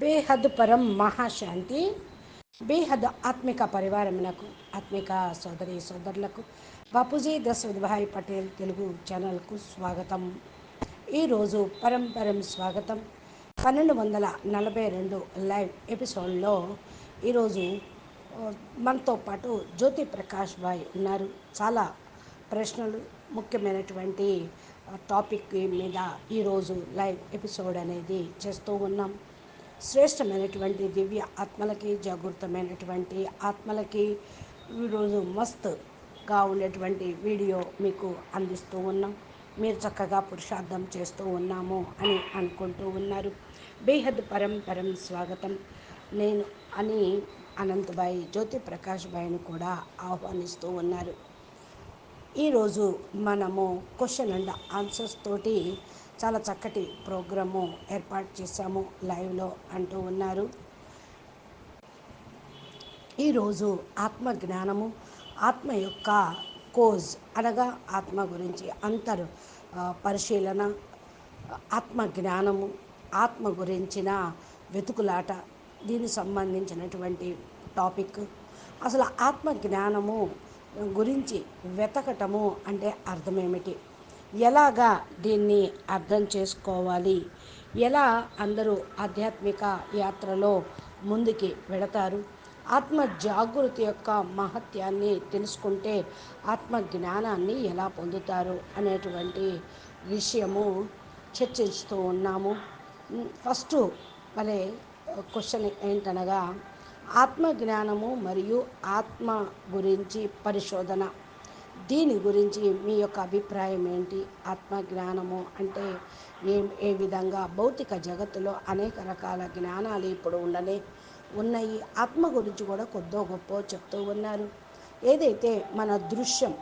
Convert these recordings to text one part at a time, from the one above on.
బేహద్ పరం మహాశాంతి బేహద్ ఆత్మిక పరివారమునకు ఆత్మిక సోదరి సోదరులకు బాపూజీ దశరథభాయ్ పటేల్ తెలుగు ఛానల్కు స్వాగతం. ఈరోజు పరంపరం స్వాగతం. పన్నెండు వందల నలభై రెండు లైవ్ ఎపిసోడ్లో ఈరోజు మనతో పాటు జ్యోతి ప్రకాష్ భాయ్ ఉన్నారు. చాలా ప్రశ్నలు ముఖ్యమైనటువంటి టాపిక్ మీద ఈరోజు లైవ్ ఎపిసోడ్ అనేది చేస్తూ ఉన్నాం. శ్రేష్టమైనటువంటి దివ్య ఆత్మలకి జాగృతమైనటువంటి ఆత్మలకి ఈరోజు మస్తుగా ఉండేటువంటి వీడియో మీకు అందిస్తూ ఉన్నాం. మీరు చక్కగా పురుషార్థం చేస్తూ ఉన్నాము అని అనుకుంటూ ఉన్నారు. బేహద్ పరం పరం స్వాగతం. నేను అని అనంతబాయి జ్యోతి ప్రకాష్ బాయిని కూడా ఆహ్వానిస్తూ ఉన్నారు. ఈరోజు మనము క్వశ్చన్ అండ్ ఆన్సర్స్ తోటి చాలా చక్కటి ప్రోగ్రాము ఏర్పాటు చేశాము లైవ్లో అంటూ ఉన్నారు. ఈరోజు ఆత్మ జ్ఞానము ఆత్మ యొక్క కోజ్ అనగా ఆత్మ గురించి అంతర్ పరిశీలన ఆత్మ జ్ఞానము ఆత్మ గురించిన వెతుకులాట దీనికి సంబంధించినటువంటి టాపిక్. అసలు ఆత్మ జ్ఞానము గురించి వెతకటము అంటే అర్థమేమిటి ఎలాగా దీన్ని అర్థం చేసుకోవాలి? ఎలా అందరూ ఆధ్యాత్మిక యాత్రలో ముందుకి వెళతారు? ఆత్మ జాగృతి యొక్క మహత్యాన్ని తెలుసుకుంటే ఆత్మ జ్ఞానాన్ని ఎలా పొందుతారు అనేటువంటి విషయము చర్చిస్తూ ఉన్నాము. ఫస్ట్ మరి క్వశ్చన్ ఏంటనగా ఆత్మ జ్ఞానము మరియు ఆత్మ గురించి పరిశోధన. దీని గురించి మీ యొక్క అభిప్రాయం ఏంటి? ఆత్మ జ్ఞానము అంటే ఏ ఏ విధంగా? భౌతిక జగత్తులో అనేక రకాల జ్ఞానాలు ఇప్పుడు ఉండనే ఉన్నాయి. ఆత్మ గురించి కూడా కొద్దో గొప్ప చెప్తూ ఉన్నారు. ఏదైతే మన దృశ్యం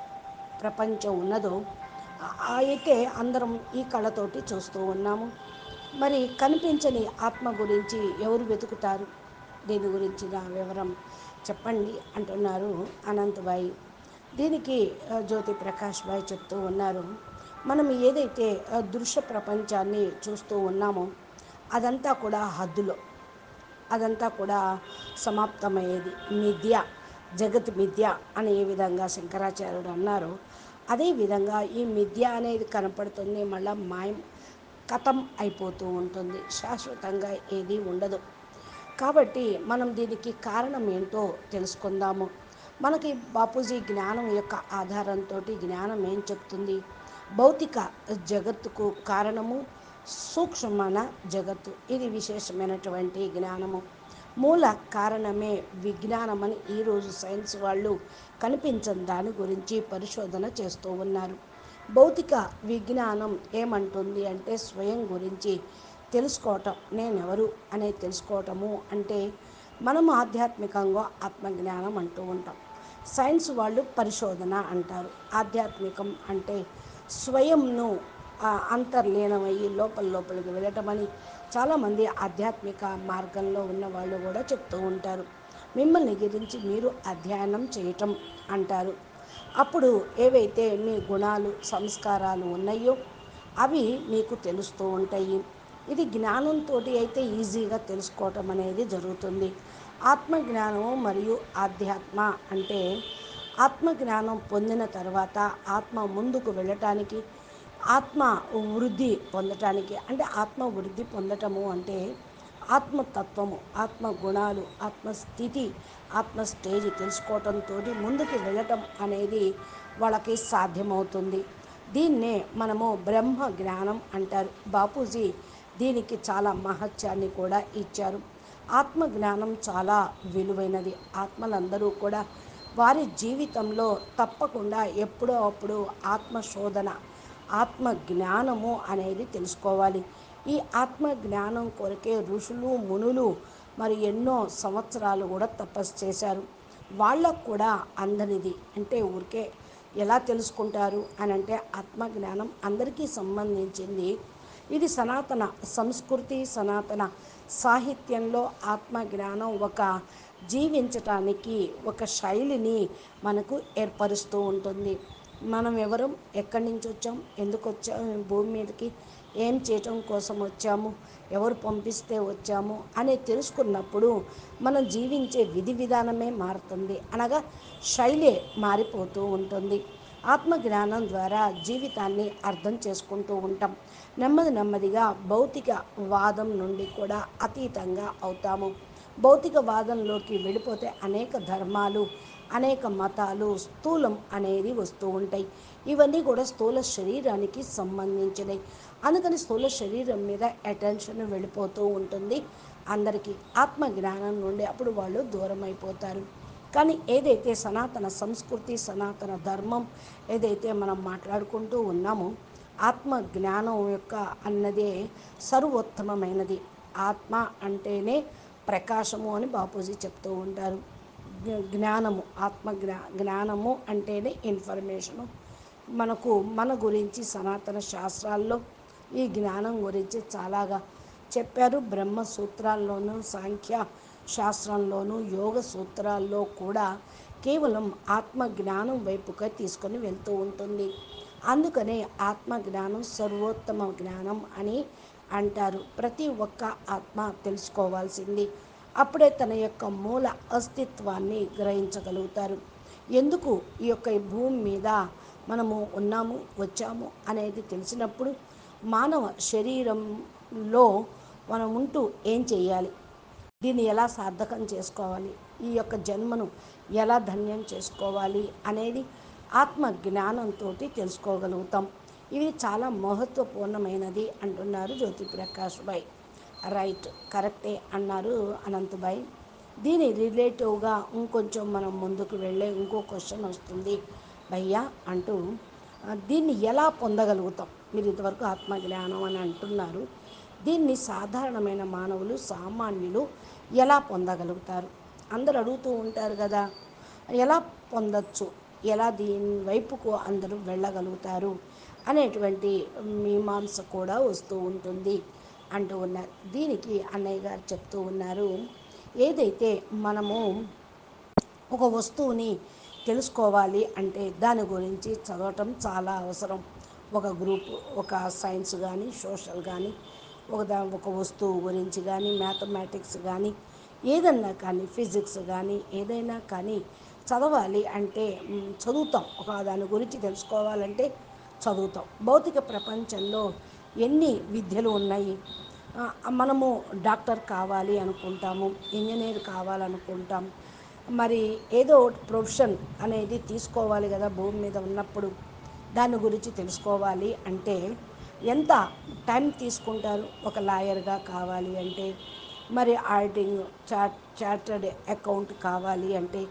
ప్రపంచం ఉన్నదో అయితే అందరం ఈ కళ్ళతోటి చూస్తూ ఉన్నాము. మరి కనిపించని ఆత్మ గురించి ఎవరు వెతుకుతారు? దీని గురించిన వివరం చెప్పండి అంటున్నారు అనంతబాయి. దీనికి జ్యోతి ప్రకాష్ భాయ్ చెప్తూ ఉన్నారు. మనం ఏదైతే దృశ్య ప్రపంచాన్ని చూస్తూ ఉన్నామో అదంతా కూడా హద్దులో. అదంతా కూడా సమాప్తమయ్యేది మిథ్య జగత్ మిథ్య అని ఏ విధంగా శంకరాచార్యుడు అన్నారు. అదేవిధంగా ఈ మిథ్య అనేది కనపడుతుంది మళ్ళా మాయం కథం అయిపోతూ ఉంటుంది. శాశ్వతంగా ఏది ఉండదు. కాబట్టి మనం దీనికి కారణం ఏంటో తెలుసుకుందాము. మనకి బాపూజీ జ్ఞానం యొక్క ఆధారంతో జ్ఞానం ఏం చెప్తుంది? భౌతిక జగత్తుకు కారణము సూక్ష్మమైన జగత్తు. ఇది విశేషమైనటువంటి జ్ఞానము. మూల కారణమే విజ్ఞానమని ఈరోజు సైన్స్ వాళ్ళు కనిపించని దాని గురించి పరిశోధన చేస్తూ ఉన్నారు. భౌతిక విజ్ఞానం ఏమంటుంది అంటే స్వయం గురించి తెలుసుకోవటం. నేనెవరు అనేది తెలుసుకోవటము అంటే మనము ఆధ్యాత్మికంగా ఆత్మజ్ఞానం అంటూ ఉంటాం. సైన్స్ వాళ్ళు పరిశోధన అంటారు. ఆధ్యాత్మికం అంటే స్వయంను అంతర్లీనమయ్యి లోపల లోపలికి వెళ్ళటమని చాలామంది ఆధ్యాత్మిక మార్గంలో ఉన్న వాళ్ళు కూడా చెప్తూ ఉంటారు. మిమ్మల్ని గురించి మీరు అధ్యయనం చేయటం అంటారు. అప్పుడు ఏవైతే మీ గుణాలు సంస్కారాలు ఉన్నాయో అవి మీకు తెలుస్తూ ఉంటాయి. ఇది జ్ఞానంతో అయితే ఈజీగా తెలుసుకోవటం అనేది జరుగుతుంది. ఆత్మజ్ఞానము మరియు ఆధ్యాత్మ అంటే ఆత్మజ్ఞానం పొందిన తర్వాత ఆత్మ ముందుకు వెళ్ళటానికి ఆత్మ వృద్ధి పొందటానికి అంటే ఆత్మ వృద్ధి పొందటము అంటే ఆత్మతత్వము ఆత్మ గుణాలు ఆత్మస్థితి ఆత్మ స్టేజ్ తెలుసుకోవటంతో ముందుకు వెళ్ళటం అనేది వాళ్ళకి సాధ్యమవుతుంది. దీన్నే మనము బ్రహ్మ జ్ఞానం అంటారు. బాపూజీ దీనికి చాలా మహత్యాన్ని కూడా ఇచ్చారు. ఆత్మజ్ఞానం చాలా విలువైనది. ఆత్మలందరూ కూడా వారి జీవితంలో తప్పకుండా ఎప్పుడో అప్పుడు ఆత్మ ఆత్మ జ్ఞానము అనేది తెలుసుకోవాలి. ఈ ఆత్మ జ్ఞానం కొరకే ఋషులు మునులు మరి ఎన్నో సంవత్సరాలు కూడా తపస్సు చేశారు. వాళ్ళకు కూడా అందనిది. అంటే ఊరికే ఎలా తెలుసుకుంటారు అని అంటే ఆత్మజ్ఞానం అందరికీ సంబంధించింది ఇది సనాతన సంస్కృతి సనాతన సాహిత్యంలో ఆత్మజ్ఞానం ఒక జీవించటానికి ఒక శైలిని మనకు ఏర్పరుస్తూ ఉంటుంది. మనం ఎవరం ఎక్కడి నుంచి వచ్చాం ఎందుకు వచ్చాం భూమి మీదకి ఏం చేయటం కోసం వచ్చాము ఎవరు పంపిస్తే వచ్చాము అని తెలుసుకున్నప్పుడు మనం జీవించే విధి విధానమే మారుతుంది. అనగా శైలి మారిపోతూ ఉంటుంది. ఆత్మజ్ఞానం ద్వారా జీవితాన్ని అర్థం చేసుకుంటూ ఉంటాం. నెమ్మది నెమ్మదిగా భౌతిక వాదం నుండి కూడా అతీతంగా అవుతాము. భౌతిక వాదంలోకి వెళ్ళిపోతే అనేక ధర్మాలు అనేక మతాలు స్థూలం అనేది వస్తూ ఉంటాయి. ఇవన్నీ కూడా స్థూల శరీరానికి సంబంధించినవి అందుకని స్థూల శరీరం మీద అటెన్షన్ వెళ్ళిపోతూ ఉంటుంది. అందరికీ ఆత్మ జ్ఞానం నుండి అప్పుడు వాళ్ళు దూరం అయిపోతారు కానీ ఏదైతే సనాతన సంస్కృతి సనాతన ధర్మం ఏదైతే మనం మాట్లాడుకుంటూ ఉన్నామో ఆత్మ జ్ఞానం యొక్క అన్నదే సర్వోత్తమమైనది. ఆత్మ అంటేనే ప్రకాశము అని బాపూజీ చెప్తూ ఉంటారు. జ్ఞానము ఆత్మ జ్ఞా జ్ఞానము అంటేనే ఇన్ఫర్మేషను. మనకు మన గురించి సనాతన శాస్త్రాల్లో ఈ జ్ఞానం గురించి చాలాగా చెప్పారు. బ్రహ్మ సూత్రాల్లోనూ సాంఖ్య శాస్త్రంలోనూ యోగ సూత్రాల్లో కూడా కేవలం ఆత్మ జ్ఞానం వైపుగా తీసుకొని వెళ్తూ ఉంటుంది. అందుకనే ఆత్మ జ్ఞానం సర్వోత్తమ జ్ఞానం అని అంటారు. ప్రతి ఒక్క ఆత్మ తెలుసుకోవాల్సింది. అప్పుడే తన యొక్క మూల అస్తిత్వాన్ని గ్రహించగలుగుతారు. ఎందుకు ఈ యొక్క భూమి మీద మనము ఉన్నాము వచ్చాము అనేది తెలిసినప్పుడు మానవ శరీరంలో మనం ఉంటూ ఏం చేయాలి? దీన్ని ఎలా సార్థకం చేసుకోవాలి? ఈ యొక్క జన్మను ఎలా ధన్యం చేసుకోవాలి అనేది ఆత్మ జ్ఞానంతో తెలుసుకోగలుగుతాం. ఇది చాలా మహత్వపూర్ణమైనది అంటున్నారు జ్యోతిప్రకాష్ భాయ్ రైట్ కరెక్టే అన్నారు అనంతభాయ్ దీని రిలేటివ్గా ఇంకొంచెం మనం ముందుకు వెళ్ళే ఇంకో క్వశ్చన్ వస్తుంది. భయ్యా అంటూ దీన్ని ఎలా పొందగలుగుతాం? మీరు ఇంతవరకు ఆత్మజ్ఞానం అని అంటున్నారు. దీన్ని సాధారణమైన మానవులు సామాన్యులు ఎలా పొందగలుగుతారు? అందరు అడుగుతూ ఉంటారు కదా ఎలా పొందొచ్చు? ఎలా దీని వైపుకు అందరూ వెళ్ళగలుగుతారు అనేటువంటి మీమాంస కూడా వస్తూ ఉంటుంది అంటూ ఉన్నారు. దీనికి అన్నయ్య గారు చెప్తూ ఉన్నారు. ఏదైతే మనము ఒక వస్తువుని తెలుసుకోవాలి అంటే దాని గురించి చదవటం చాలా అవసరం. ఒక గ్రూప్ ఒక సైన్స్ కానీ సోషల్ కానీ ఒక దా ఒక వస్తువు గురించి కానీ మ్యాథమెటిక్స్ కానీ ఏదన్నా కానీ ఫిజిక్స్ కానీ ఏదైనా కానీ చదవాలి అంటే చదువుతాం. ఒక దాని గురించి తెలుసుకోవాలంటే చదువుతాం. భౌతిక ప్రపంచంలో ఎన్ని విద్యలు ఉన్నాయి? మనము డాక్టర్ కావాలి అనుకుంటాము ఇంజనీర్ కావాలనుకుంటాం. మరి ఏదో ప్రొఫెషన్ అనేది తీసుకోవాలి కదా భూమి మీద ఉన్నప్పుడు. దాని గురించి తెలుసుకోవాలి అంటే ఎంత టైం తీసుకుంటారు? ఒక లాయర్గా కావాలి అంటే మరి ఆడిటింగ్ చార్ట్ చార్టర్డ్ అకౌంట్ కావాలి అంటే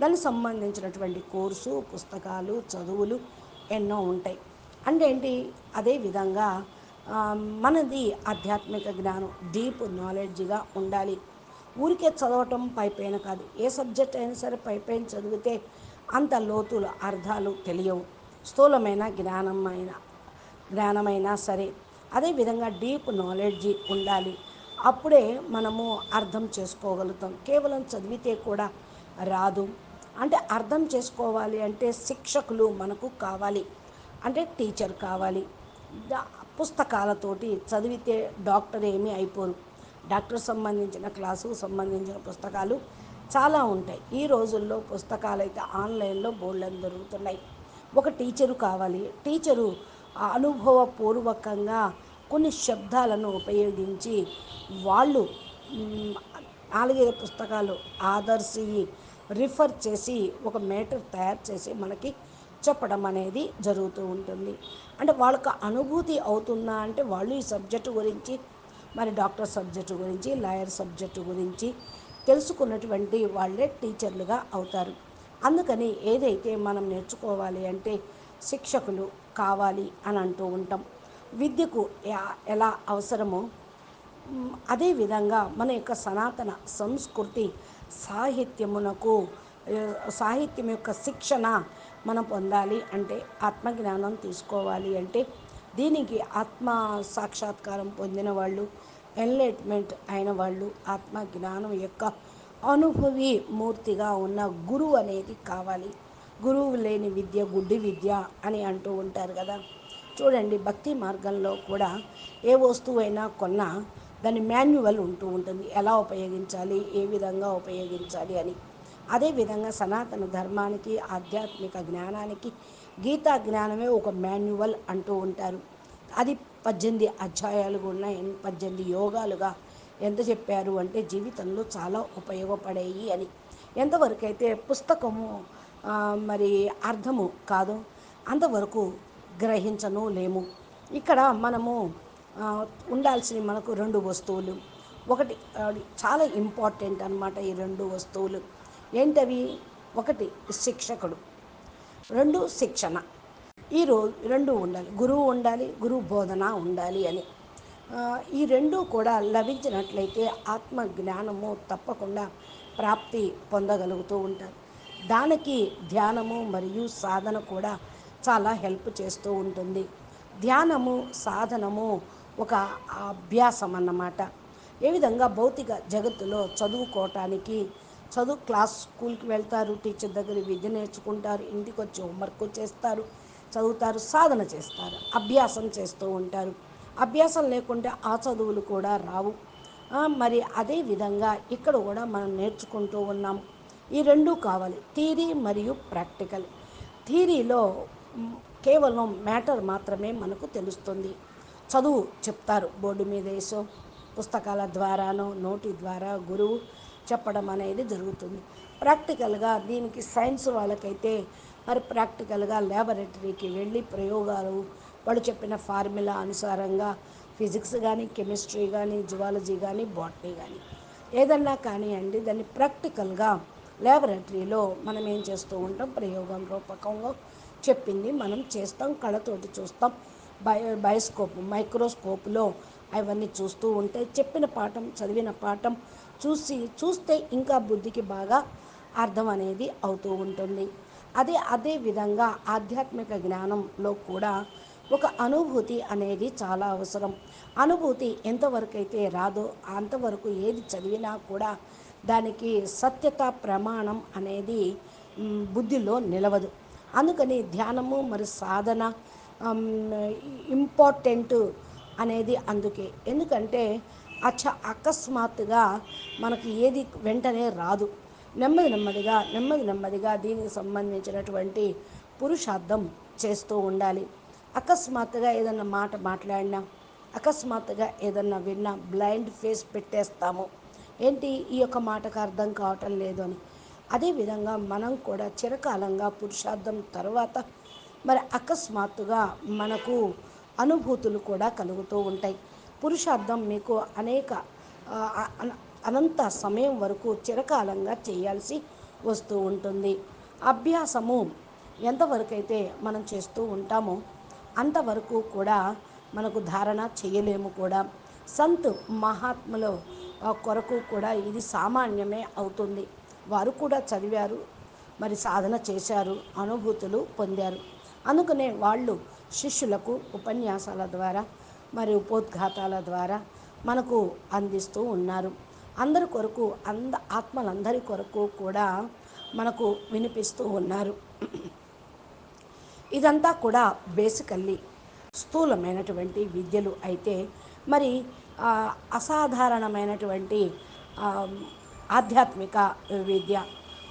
దానికి సంబంధించినటువంటి కోర్సు పుస్తకాలు చదువులు ఎన్నో ఉంటాయి. అంటే ఏంటి? అదే విధంగా మనది ఆధ్యాత్మిక జ్ఞానం డీప్ నాలెడ్జ్గా ఉండాలి. ఊరికే చదవటం పైపైన కాదు. ఏ సబ్జెక్ట్ అయినా సరే పైపైన చదివితే అంత లోతులు అర్థాలు తెలియవు. స్థూలమైన జ్ఞానమైన జ్ఞానమైనా సరే అదేవిధంగా డీప్ నాలెడ్జ్ ఉండాలి. అప్పుడే మనము అర్థం చేసుకోగలుగుతాం. కేవలం చదివితే కూడా రాదు. అంటే అర్థం చేసుకోవాలి అంటే శిక్షకులు మనకు కావాలి. అంటే టీచర్ కావాలి. పుస్తకాలతోటి చదివితే డాక్టర్ ఏమీ అయిపోరు. డాక్టర్ సంబంధించిన క్లాసు సంబంధించిన పుస్తకాలు చాలా ఉంటాయి. ఈ రోజుల్లో పుస్తకాలు అయితే ఆన్లైన్లో బోర్డులను దొరుకుతున్నాయి. ఒక టీచరు కావాలి. టీచరు అనుభవపూర్వకంగా కొన్ని శబ్దాలను ఉపయోగించి వాళ్ళు నాలుగైదు పుస్తకాలు ఆదర్శి రిఫర్ చేసి ఒక మేటర్ తయారు చేసి మనకి చెప్పడం అనేది జరుగుతూ ఉంటుంది. అంటే వాళ్ళకు అనుభూతి అవుతుందా అంటే వాళ్ళు ఈ సబ్జెక్టు గురించి మరి డాక్టర్ సబ్జెక్టు గురించి లాయర్ సబ్జెక్టు గురించి తెలుసుకున్నటువంటి వాళ్ళే టీచర్లుగా అవుతారు. అందుకని ఏదైతే మనం నేర్చుకోవాలి అంటే శిక్షకులు కావాలి అని అంటూ ఉంటాం. విద్యకు ఎలా అవసరమో అదేవిధంగా మన యొక్క సనాతన సంస్కృతి సాహిత్యమునకు సాహిత్యం యొక్క శిక్షణ మనం పొందాలి అంటే ఆత్మజ్ఞానం తీసుకోవాలి అంటే దీనికి ఆత్మ సాక్షాత్కారం పొందిన వాళ్ళు ఎన్లైట్మెంట్ అయిన వాళ్ళు ఆత్మ జ్ఞానం యొక్క అనుభవి మూర్తిగా ఉన్న గురువు అనేది కావాలి. గురువు లేని విద్య గుడ్డి విద్య అని అంటూ ఉంటారు కదా. చూడండి భక్తి మార్గంలో కూడా ఏ వస్తువైనా కొన్నా దాని మాన్యువల్ ఉంటూ ఉంటుంది. ఎలా ఉపయోగించాలి? ఏ విధంగా ఉపయోగించాలి అని. అదేవిధంగా సనాతన ధర్మానికి ఆధ్యాత్మిక జ్ఞానానికి గీతా జ్ఞానమే ఒక మాన్యువల్ అంటూ ఉంటారు. అది పద్దెనిమిది అధ్యాయాలు ఉన్నాయి. పద్దెనిమిది యోగాలుగా ఎంత చెప్పారు అంటే జీవితంలో చాలా ఉపయోగపడేవి అని. ఎంతవరకైతే పుస్తకము మరి అర్థము కాదు అంతవరకు గ్రహించను లేము. ఇక్కడ మనము ఉండాల్సిన మనకు రెండు వస్తువులు. ఒకటి చాలా ఇంపార్టెంట్ అనమాట ఈ రెండు వస్తువులు. ఏంటవి? ఒకటి శిక్షకుడు. రెండు శిక్షణ. ఈ రోజు రెండు ఉండాలి. గురువు ఉండాలి గురువు బోధన ఉండాలి అని. ఈ రెండు కూడా లభించినట్లయితే ఆత్మ జ్ఞానము తప్పకుండా ప్రాప్తి పొందగలుగుతూ ఉంటారు. దానికి ధ్యానము మరియు సాధన కూడా చాలా హెల్ప్ చేస్తూ ఉంటుంది. ధ్యానము సాధనము ఒక అభ్యాసం అన్నమాట ఏ విధంగా భౌతిక జగత్తులో చదువుకోవటానికి చదువు క్లాస్ స్కూల్కి వెళ్తారు టీచర్ దగ్గర విద్య నేర్చుకుంటారు ఇంటికి వచ్చి హోంవర్క్ చేస్తారు చదువుతారు సాధన చేస్తారు అభ్యాసం చేస్తూ ఉంటారు. అభ్యాసం లేకుంటే ఆ చదువులు కూడా రావు. మరి అదే విధంగా ఇక్కడ కూడా మనం నేర్చుకుంటూ ఉన్నాం. ఈ రెండు కావాలి. థీరీ మరియు ప్రాక్టికల్. థీరీలో కేవలం మ్యాటర్ మాత్రమే మనకు తెలుస్తుంది. చదువు చెప్తారు. బోర్డు మీద వేసో పుస్తకాల ద్వారానో నోటి ద్వారా గురువు చెప్పడం అనేది జరుగుతుంది. ప్రాక్టికల్గా దీనికి సైన్స్ వాళ్ళకైతే మరి ప్రాక్టికల్గా ల్యాబొరేటరీకి వెళ్ళి ప్రయోగాలు వాళ్ళు చెప్పిన ఫార్ములా అనుసారంగా ఫిజిక్స్ కానీ కెమిస్ట్రీ కానీ జువాలజీ కానీ బాటనీ కానీ ఏదన్నా కానివ్వండి దాన్ని ప్రాక్టికల్గా ల్యాబొరేటరీలో మనం ఏం చేస్తూ ఉంటాం ప్రయోగం రూపకంగా చెప్పింది మనం చేస్తాం కళ్ళతోటి చూస్తాం. బయో బయోస్కోప్ మైక్రోస్కోప్లో అవన్నీ చూస్తూ ఉంటే చెప్పిన పాఠం చదివిన పాఠం చూసి చూస్తే ఇంకా బుద్ధికి బాగా అర్థం అనేది అవుతూ ఉంటుంది. అదే అదే విధంగా ఆధ్యాత్మిక జ్ఞానంలో కూడా ఒక అనుభూతి అనేది చాలా అవసరం. అనుభూతి ఎంతవరకు అయితే రాదో అంతవరకు ఏది చదివినా కూడా దానికి సత్యత ప్రమాణం అనేది బుద్ధిలో నిలవదు. అందుకని ధ్యానము మరి సాధన Um, ఇంపార్టెంట్ అనేది అందుకే. ఎందుకంటే అచ్చ అకస్మాత్తుగా మనకి ఏది వెంటనే రాదు. నెమ్మది నెమ్మదిగా నెమ్మది నెమ్మదిగా దీనికి సంబంధించినటువంటి పురుషార్థం చేస్తూ ఉండాలి. అకస్మాత్తుగా ఏదన్నా మాట మాట్లాడినా అకస్మాత్తుగా ఏదన్నా విన్నా బ్లైండ్ ఫేస్ పెట్టేస్తాము. ఏంటి? ఈ యొక్క మాటకు అర్థం కావటం లేదు అని. అదేవిధంగా మనం కూడా చిరకాలంగా పురుషార్థం తర్వాత మరి అకస్మాత్తుగా మనకు అనుభూతులు కూడా కలుగుతూ ఉంటాయి. పురుషార్థం మీకు అనేక అనంత సమయం వరకు చిరకాలంగా చేయాల్సి వస్తూ ఉంటుంది. అభ్యాసము ఎంతవరకైతే మనం చేస్తూ ఉంటామో అంతవరకు కూడా మనకు ధారణ చేయలేము కూడా. సంత్ మహాత్ముల కొరకు కూడా ఇది సామాన్యమే అవుతుంది. వారు కూడా చదివారు మరి సాధన చేశారు అనుభూతులు పొందారు. అనుకునే వాళ్ళు శిష్యులకు ఉపన్యాసాల ద్వారా మరియు ఉపోద్ఘాతాల ద్వారా మనకు అందిస్తూ ఉన్నారు. అందరి కొరకు అంద ఆత్మలందరి కొరకు కూడా మనకు వినిపిస్తూ ఉన్నారు. ఇదంతా కూడా బేసికల్లీ స్థూలమైనటువంటి విద్యలు అయితే మరి అసాధారణమైనటువంటి ఆధ్యాత్మిక విద్య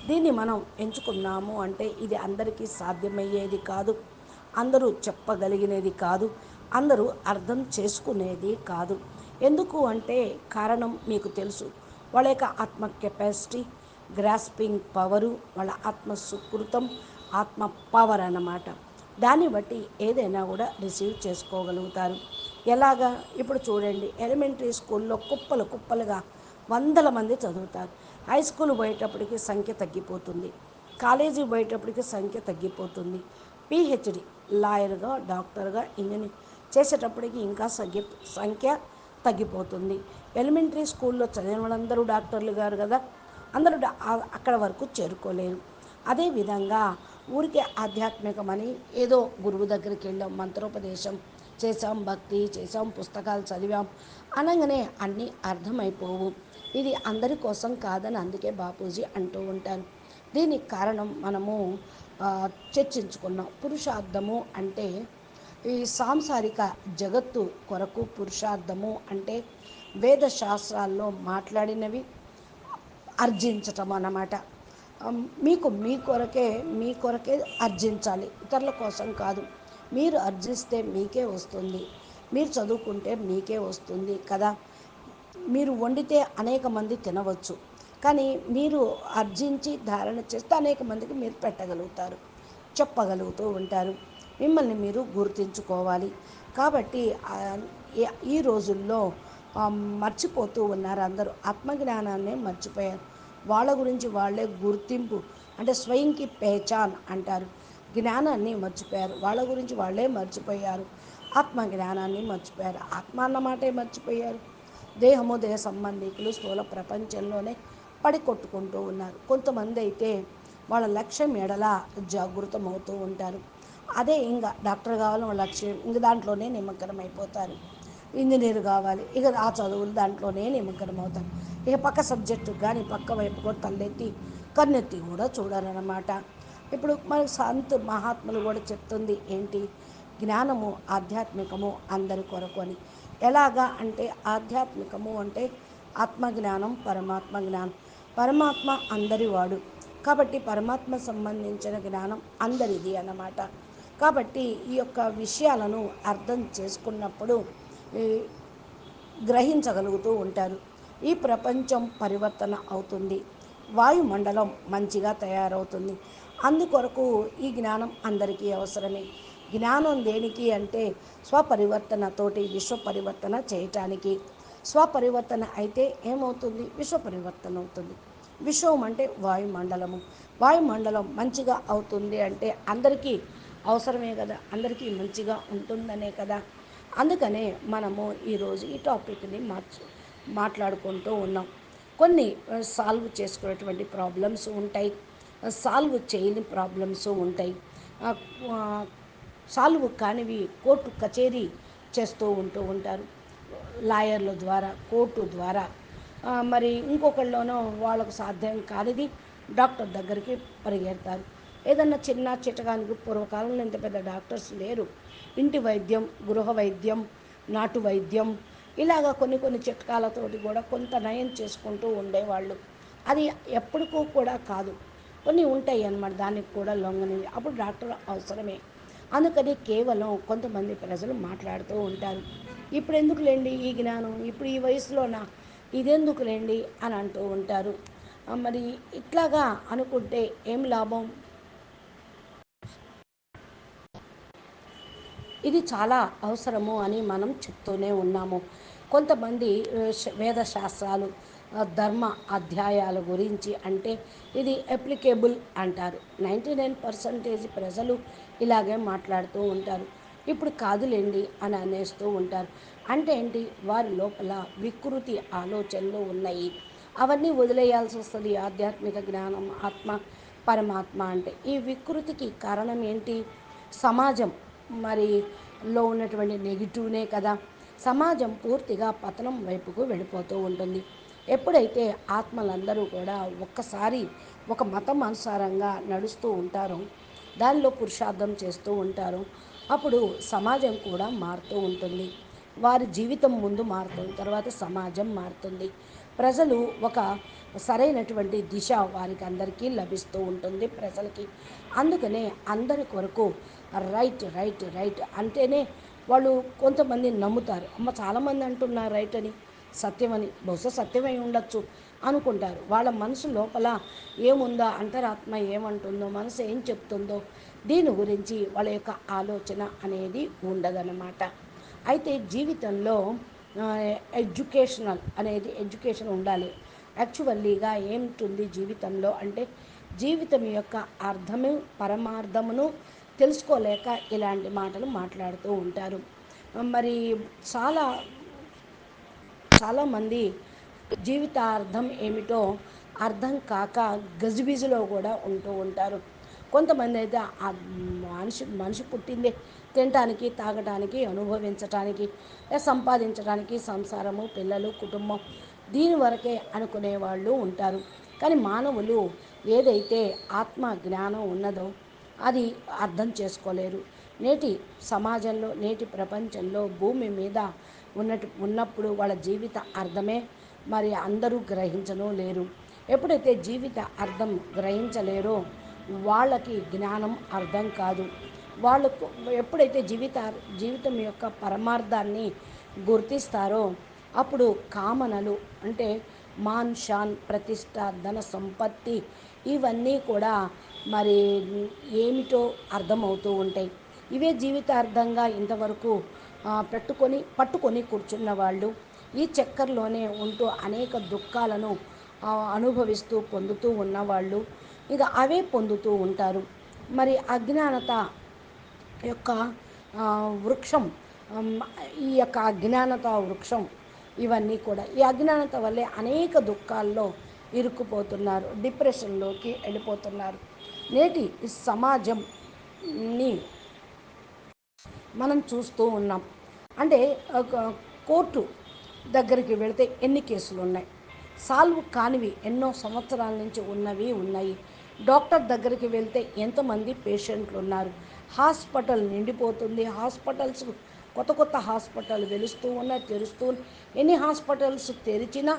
దీన్ని మనం ఎంచుకున్నాము అంటే ఇది అందరికీ సాధ్యమయ్యేది కాదు. అందరూ చెప్పగలిగినది కాదు. అందరూ అర్థం చేసుకునేది కాదు. ఎందుకు అంటే కారణం మీకు తెలుసు. వాళ్ళ యొక్క ఆత్మ కెపాసిటీ గ్రాస్పింగ్ పవరు వాళ్ళ ఆత్మ సుకృతం ఆత్మ పవర్ అన్నమాట. దాన్ని బట్టి ఏదైనా కూడా రిసీవ్ చేసుకోగలుగుతారు. ఎలాగా? ఇప్పుడు చూడండి ఎలిమెంటరీ స్కూల్లో కుప్పలు కుప్పలుగా వందల మంది చదువుతారు. హై స్కూల్ పోయేటప్పటికి సంఖ్య తగ్గిపోతుంది. కాలేజీ పోయేటప్పటికి సంఖ్య తగ్గిపోతుంది. పిహెచ్డి లాయర్గా డాక్టర్గా ఇంజనీర్ చేసేటప్పటికి ఇంకా సంఖ్య సంఖ్య తగ్గిపోతుంది. ఎలిమెంటరీ స్కూల్లో చదివిన వాళ్ళందరూ డాక్టర్లు గారు కదా అందరూ అక్కడ వరకు చేరుకోలేరు. అదేవిధంగా ఊరికే ఆధ్యాత్మికమని ఏదో గురువు దగ్గరికి వెళ్ళాం మంత్రోపదేశం చేసాం భక్తి చేసాం పుస్తకాలు చదివాం అనగానే అన్నీ అర్థమైపోవు. ఇది అందరి కోసం కాదని అందుకే బాపూజీ అంటూ ఉంటారు. దీనికి కారణం మనము చర్చించుకున్నాం. పురుషార్థము అంటే ఈ సాంసారిక జగత్తు కొరకు పురుషార్థము అంటే వేద శాస్త్రాల్లో మాట్లాడినవి అర్జించటం అన్నమాట. మీకు మీ కొరకే మీ కొరకే అర్జించాలి. ఇతరుల కోసం కాదు. మీరు అర్జిస్తే మీకే వస్తుంది. మీరు చదువుకుంటే మీకే వస్తుంది కదా. మీరు వండితే అనేక మంది తినవచ్చు. కానీ మీరు అర్జించి ధారణ చేస్తే అనేక మందికి మీరు పెట్టగలుగుతారు చెప్పగలుగుతూ ఉంటారు. మిమ్మల్ని మీరు గుర్తించుకోవాలి. కాబట్టి ఈ రోజుల్లో మర్చిపోతూ ఉన్నారు అందరూ. ఆత్మజ్ఞానాన్ని మర్చిపోయారు. వాళ్ళ గురించి వాళ్ళే గుర్తింపు అంటే స్వయంకి పేచాన్ అంటారు. జ్ఞానాన్ని మర్చిపోయారు. వాళ్ళ గురించి వాళ్ళే మర్చిపోయారు. ఆత్మ జ్ఞానాన్ని మర్చిపోయారు. ఆత్మ అన్నమాటే మర్చిపోయారు. దేహము దేహ సంబంధికులు స్థూల ప్రపంచంలోనే పడి కొట్టుకుంటూ ఉన్నారు. కొంతమంది అయితే వాళ్ళ లక్ష్యం ఎడల జాగృతమవుతూ ఉంటారు. అదే ఇంకా డాక్టర్ కావాలని వాళ్ళ లక్ష్యం ఇంక దాంట్లోనే నిమగ్నం అయిపోతారు. ఇంజనీర్ కావాలి ఇక ఆ చదువులు దాంట్లోనే నిమగ్నం అవుతారు. ఇక పక్క సబ్జెక్టు కానీ పక్క వైపు కూడా తలెత్తి కన్నెత్తి కూడా చూడాలన్నమాట. ఇప్పుడు మనకు సంత్ మహాత్ములు కూడా చెప్తుంది ఏంటి? జ్ఞానము ఆధ్యాత్మికము అందరి కొరకు అని. ఎలాగా అంటే ఆధ్యాత్మికము అంటే ఆత్మజ్ఞానం పరమాత్మ జ్ఞానం. పరమాత్మ అందరి వాడు. కాబట్టి పరమాత్మ సంబంధించిన జ్ఞానం అందరిది అన్నమాట. కాబట్టి ఈ యొక్క విషయాలను అర్థం చేసుకున్నప్పుడు గ్రహించగలుగుతూ ఉంటారు. ఈ ప్రపంచం పరివర్తన అవుతుంది. వాయుమండలం మంచిగా తయారవుతుంది. అందుకొరకు ఈ జ్ఞానం అందరికీ అవసరమే. జ్ఞానం దేనికి అంటే స్వపరివర్తనతోటి విశ్వ పరివర్తన చేయటానికి. స్వపరివర్తన అయితే ఏమవుతుంది? విశ్వ పరివర్తన అవుతుంది. విశ్వం అంటే వాయుమండలము. వాయుమండలం మంచిగా అవుతుంది అంటే అందరికీ అవసరమే కదా? అందరికీ మంచిగా ఉంటుందనే కదా? అందుకనే మనము ఈరోజు ఈ టాపిక్ని మార్చు మాట్లాడుకుంటూ ఉన్నాం. కొన్ని సాల్వ్ చేసుకునేటువంటి ప్రాబ్లమ్స్ ఉంటాయి. సాల్వ్ చేయని ప్రాబ్లమ్స్ ఉంటాయి. సాల్వ్ కానివి కోర్టు కచేరీ చేస్తూ ఉంటూ ఉంటారు. లాయర్ల ద్వారా కోర్టు ద్వారా. మరి ఇంకొకళ్ళలోనో వాళ్ళకు సాధ్యం కానిది డాక్టర్ దగ్గరికి పరిగెడతారు. ఏదన్నా చిన్న చిటకానికి పూర్వకాలంలో ఇంత పెద్ద డాక్టర్స్ లేరు. ఇంటి వైద్యం గృహ వైద్యం నాటు వైద్యం ఇలాగ కొన్ని కొన్ని చిట్కాలతోటి కూడా కొంత నయం చేసుకుంటూ ఉండేవాళ్ళు. అది ఎప్పటికూ కూడా కాదు. కొన్ని ఉంటాయి అన్నమాట దానికి కూడా లొంగనివి. అప్పుడు డాక్టర్ అవసరమే. అందుకని కేవలం కొంతమంది ప్రజలు మాట్లాడుతూ ఉంటారు. ఇప్పుడు ఎందుకు లేండి ఈ జ్ఞానం? ఇప్పుడు ఈ వయసులోన? ఇదెందుకులేండి? అని అంటూ ఉంటారు. మరి ఇట్లాగా అనుకుంటే ఏం లాభం? ఇది చాలా అవసరము అని మనం చెప్తూనే ఉన్నాము. కొంతమంది వేద శాస్త్రాలు ధర్మ అధ్యాయాల గురించి అంటే ఇది అప్లికేబుల్ అంటారు. నైంటీ నైన్ పర్సంటేజ్ ప్రజలు ఇలాగే మాట్లాడుతూ ఉంటారు. ఇప్పుడు కాదులేండి అని అనేస్తూ ఉంటారు. అంటే ఏంటి? వారి లోపల వికృతి ఆలోచనలు ఉన్నాయి. అవన్నీ వదిలేయాల్సి వస్తుంది ఆధ్యాత్మిక జ్ఞానం ఆత్మ పరమాత్మ అంటే. ఈ వికృతికి కారణం ఏంటి? సమాజం. మరి లో ఉన్నటువంటి నెగిటివ్నే కదా. సమాజం పూర్తిగా పతనం వైపుకు వెళ్ళిపోతూ ఉంటుంది. ఎప్పుడైతే ఆత్మలందరూ కూడా ఒక్కసారి ఒక మతం అనుసారంగా నడుస్తూ ఉంటారో దానిలో పురుషార్థం చేస్తూ ఉంటారు అప్పుడు సమాజం కూడా మారుతూ ఉంటుంది. వారి జీవితం ముందు మారుతుంది తర్వాత సమాజం మారుతుంది. ప్రజలు ఒక సరైనటువంటి దిశ వారికి అందరికీ లభిస్తూ ఉంటుంది ప్రజలకి. అందుకనే అందరి కొరకు రైట్ రైట్ రైట్ అంటేనే వాళ్ళు కొంతమంది నమ్ముతారు. అమ్మ చాలామంది అంటున్నారు రైట్ అని. సత్యమని బహుశా సత్యమై ఉండొచ్చు అనుకుంటారు. వాళ్ళ మనసు లోపల ఏముందో అంతరాత్మ ఏమంటుందో మనసు ఏం చెప్తుందో దీని గురించి వాళ్ళ యొక్క ఆలోచన అనేది ఉండదన్నమాట. అయితే జీవితంలో ఎడ్యుకేషనల్ అనేది ఎడ్యుకేషన్ ఉండాలి. యాక్చువల్లీగా ఏముంటుంది జీవితంలో అంటే జీవితం యొక్క అర్థము పరమార్థమును తెలుసుకోలేక ఇలాంటి మాటలు మాట్లాడుతూ ఉంటారు. మరి చాలా చాలామంది జీవితార్థం ఏమిటో అర్థం కాక గజిబిజిలో కూడా ఉంటూ ఉంటారు. కొంతమంది అయితే ఆ మనిషి మనిషి పుట్టిందే తినటానికి తాగటానికి అనుభవించటానికి సంపాదించడానికి సంసారము పిల్లలు కుటుంబం దీని వరకే అనుకునే వాళ్ళు ఉంటారు. కానీ మానవులు ఏదైతే ఆత్మ జ్ఞానం ఉన్నదో అది అర్థం చేసుకోలేరు. నేటి సమాజంలో నేటి ప్రపంచంలో భూమి మీద ఉన్నట్టు ఉన్నప్పుడు వాళ్ళ జీవిత అర్థమే మరి అందరూ గ్రహించను లేరు. ఎప్పుడైతే జీవిత అర్థం గ్రహించలేరో వాళ్ళకి జ్ఞానం అర్థం కాదు. వాళ్ళకు ఎప్పుడైతే జీవిత జీవితం యొక్క పరమార్థాన్ని గుర్తిస్తారో అప్పుడు కామనలు అంటే మాన్ షాన్ ప్రతిష్ట ధన సంపత్తి ఇవన్నీ కూడా మరి ఏమిటో అర్థమవుతూ ఉంటాయి. ఇవే జీవితార్థంగా ఇంతవరకు పెట్టుకొని పట్టుకొని కూర్చున్న వాళ్ళు ఈ చక్కర్లోనే ఉంటూ అనేక దుఃఖాలను అనుభవిస్తూ పొందుతూ ఉన్నవాళ్ళు ఇక అవే పొందుతూ ఉంటారు. మరి అజ్ఞానత యొక్క వృక్షం ఈ యొక్క అజ్ఞానత వృక్షం ఇవన్నీ కూడా ఈ అజ్ఞానత వల్లే అనేక దుఃఖాల్లో ఇరుక్కుపోతున్నారు డిప్రెషన్లోకి వెళ్ళిపోతున్నారు. నేటి సమాజంని మనం చూస్తూ ఉన్నాం. అంటే కోర్టు దగ్గరికి వెళితే ఎన్ని కేసులు ఉన్నాయి సాల్వ్ కానివి ఎన్నో సంవత్సరాల నుంచి ఉన్నవి ఉన్నాయి. డాక్టర్ దగ్గరికి వెళ్తే ఎంతమంది పేషెంట్లు ఉన్నారు హాస్పిటల్ నిండిపోతుంది. హాస్పిటల్స్ కొత్త కొత్త హాస్పిటల్ వెలుస్తూ ఉన్నాయి తెరుస్తూ ఎన్ని హాస్పిటల్స్ తెరిచినా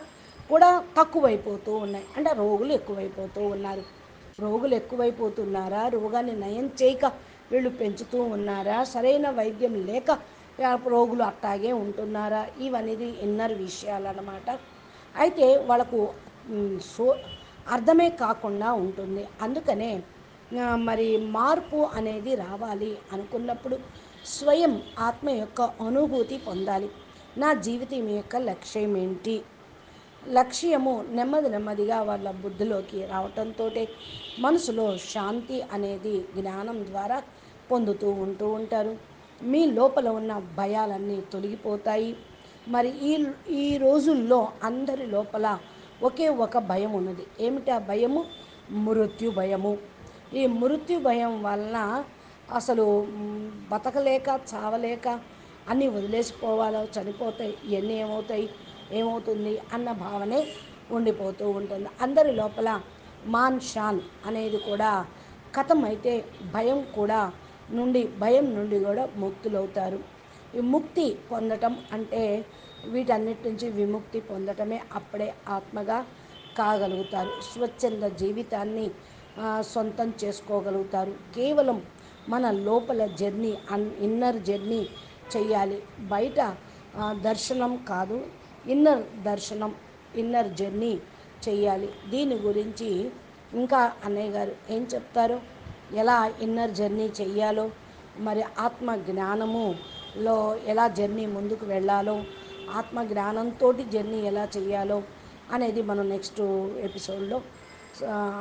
కూడా తక్కువైపోతూ ఉన్నాయి. అంటే రోగులు ఎక్కువైపోతూ ఉన్నారు. రోగులు ఎక్కువైపోతున్నారా? రోగాన్ని నయం చేయక వీళ్ళు పెంచుతూ ఉన్నారా? సరైన వైద్యం లేక రోగులు అట్టాగే ఉంటున్నారా? ఇవనేది ఇన్నర్ విషయాలు అన్నమాట అయితే వాళ్ళకు సో అర్థమే కాకుండా ఉంటుంది. అందుకనే మరి మార్పు అనేది రావాలి అనుకున్నప్పుడు స్వయం ఆత్మ యొక్క అనుభూతి పొందాలి. నా జీవితం యొక్క లక్ష్యం ఏంటి? లక్ష్యము నెమ్మది నెమ్మదిగా వాళ్ళ బుద్ధిలోకి రావటంతో మనసులో శాంతి అనేది జ్ఞానం ద్వారా పొందుతూ ఉంటూ ఉంటారు. మీ లోపల ఉన్న భయాలన్నీ తొలగిపోతాయి. మరి ఈ ఈ రోజుల్లో అందరి లోపల ఒకే ఒక భయం ఉన్నది. ఏమిటి ఆ భయము? మృత్యు భయము. ఈ మృత్యు భయం వలన అసలు బతకలేక చావలేక అన్నీ వదిలేసిపోవాలో చనిపోతాయి ఇవన్నీ ఏమవుతాయి ఏమవుతుంది అన్న భావనే ఉండిపోతూ ఉంటుంది. అందరి లోపల మాన్ షాన్ అనేది కూడా కథం అయితే భయం కూడా నుండి భయం నుండి కూడా ముక్తులవుతారు. ఈ ముక్తి పొందటం అంటే వీటన్నిటి నుంచి విముక్తి పొందటమే అప్పుడే ఆత్మగా కాగలుగుతారు. స్వచ్ఛంద జీవితాన్ని సొంతం చేసుకోగలుగుతారు. కేవలం మన లోపల జర్నీ అన్ ఇన్నర్ జర్నీ చేయాలి బయట దర్శనం కాదు ఇన్నర్ దర్శనం ఇన్నర్ జర్నీ చేయాలి దీని గురించి ఇంకా అన్నయ్య గారు ఏం చెప్తారు? ఎలా ఇన్నర్ జర్నీ చెయ్యాలో మరి ఆత్మ జ్ఞానములో ఎలా జర్నీ ముందుకు వెళ్ళాలో ఆత్మ జ్ఞానంతో జర్నీ ఎలా చేయాలో అనేది మనం నెక్స్ట్ ఎపిసోడ్లో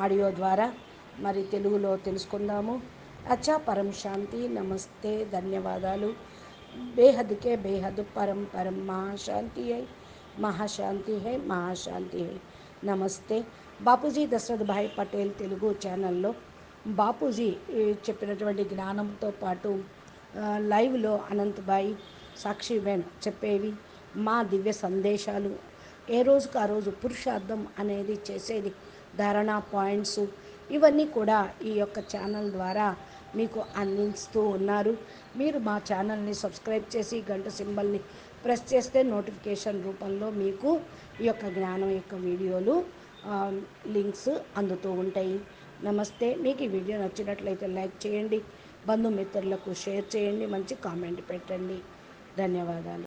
ఆడియో ద్వారా మరి తెలుగులో తెలుసుకుందాము. అచ్చా పరం శాంతి నమస్తే ధన్యవాదాలు. బేహద్కే బేహద్ పరం పరం మహాశాంతి హై మహాశాంతి హై మహాశాంతి హై. నమస్తే. బాపూజీ దశరథ్ భాయ్ పటేల్ తెలుగు ఛానల్లో బాపూజీ చెప్పినటువంటి జ్ఞానంతో పాటు లైవ్లో అనంతబాయి సాక్షిబెన్ చెప్పేవి మా దివ్య సందేశాలు ఏ రోజుకు ఆ రోజు పురుషార్థం అనేది చేసేది ధారణ పాయింట్స్ ఇవన్నీ కూడా ఈ యొక్క ఛానల్ ద్వారా మీకు అందిస్తూ ఉన్నారు. మీరు మా ఛానల్ని సబ్స్క్రైబ్ చేసి గంట సింబల్ని ప్రెస్ చేస్తే నోటిఫికేషన్ రూపంలో మీకు ఈ యొక్క జ్ఞానం యొక్క వీడియోలు లింక్స్ అందుతూ ఉంటాయి. నమస్తే. మీకు ఈ వీడియో నచ్చినట్లయితే లైక్ చేయండి. బంధుమిత్రులకు షేర్ చేయండి. మంచి కామెంట్ పెట్టండి. ధన్యవాదాలు.